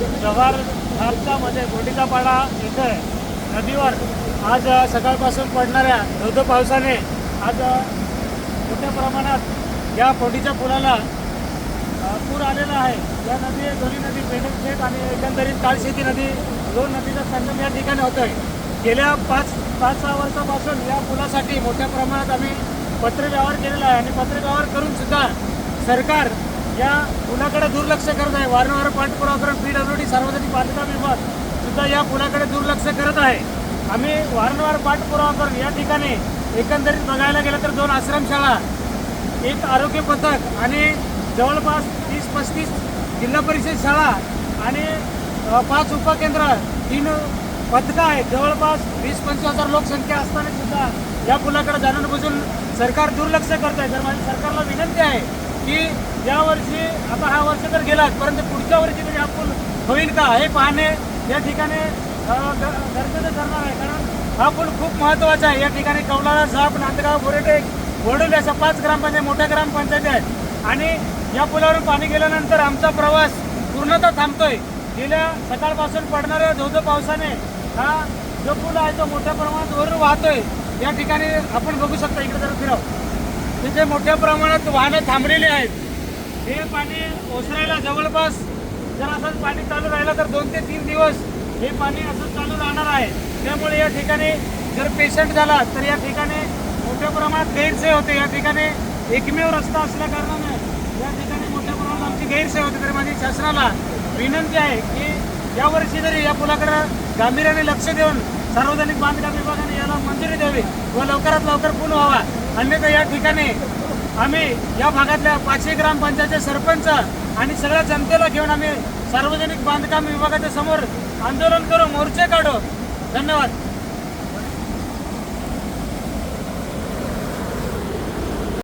जव्हारमध्ये गोटीचा पाडा इथे नदीवर आज सकाळपासून पडणाऱ्या धोधो पावसाने आज मोठ्या प्रमाणात या फोटीच्या पुलाला पूर आलेला आहे. या नदी दोन्ही नदी पेंडशेत आणि एकंदरीत काळशेती नदी दोन नदीचा संगम या ठिकाणी होतोय. गेल्या पाच पाच सहा वर्षापासून या पुलासाठी मोठ्या प्रमाणात आम्ही पत्रव्यवहार केलेला आहे आणि पत्रव्यवहार करून सुद्धा सरकार या पुलाकडे दुर्लक्ष करत आहे. वारंवार पाठपुरावा करून पी डब्ल्यू डी सार्वजनिक बांधकाम विभाग सुद्धा या पुलाकडे दुर्लक्ष करत आहे. आम्ही वारंवार पाठपुरावा करून या ठिकाणी एकंदरीत बघायला गेलं तर दोन आश्रमशाळा एक आरोग्य पथक आणि जवळपास तीस पस्तीस जिल्हा परिषद शाळा आणि पाच उपकेंद्र तीन पथकं आहेत. जवळपास वीस पंचवीस हजार लोकसंख्या असताना सुद्धा या पुलाकडे जाणून बुजून सरकार दुर्लक्ष करत आहे तर माझी सरकारला विनंती आहे की या वर्षी आता हा वर्ष तर गेलाच परंतु पुढच्या वर्षी तरी हा पूल होईल का? हे पाहणे या ठिकाणी गरजेचं ठरणार आहे. कारण हा पूल खूप महत्त्वाचा आहे. या ठिकाणी कवलाळा साप नांदगाव बोरेटे वडोली अशा पाच ग्रामपंचायत मोठ्या ग्रामपंचायती आहेत. आणि या पुलावरून पाणी गेल्यानंतर आमचा प्रवास पूर्णतः थांबतोय. गेल्या सकाळपासून पडणाऱ्या धोधो पावसाने हा जो पूल आहे तो मोठ्या प्रमाणात वरून वाहतोय. या ठिकाणी आपण बघू शकता इकडे जर फिरव. तिथे मोठ्या प्रमाणात वाहनं थांबलेली आहेत. हे पाणी ओसरायला जवळपास जर असंच पाणी चालू राहिलं तर दोन ते तीन दिवस हे पाणी असंच चालू राहणार आहे. त्यामुळे या ठिकाणी जर पेशंट झाला तर या ठिकाणी मोठ्या प्रमाणात गैरसोय होते. या ठिकाणी एकमेव रस्ता असल्या कारणाने या ठिकाणी मोठ्या प्रमाणात आमची गैरसोय होते. तरी माझी शासनाला विनंती आहे की यावर्षी जरी या पुलाकडे गांभीर्याने लक्ष देऊन सार्वजनिक बांधकाम विभागाने याला मंजुरी द्यावी व लवकरात लवकर पूर्ण व्हावा. अन्यथा या ठिकाणी आम्ही या भागातल्या पाचशे ग्रामपंचायतचे सरपंच आणि सगळ्या जनतेला घेऊन आम्ही सार्वजनिक बांधकाम विभागाच्या समोर आंदोलन करू मोर्चे काढू. धन्यवाद.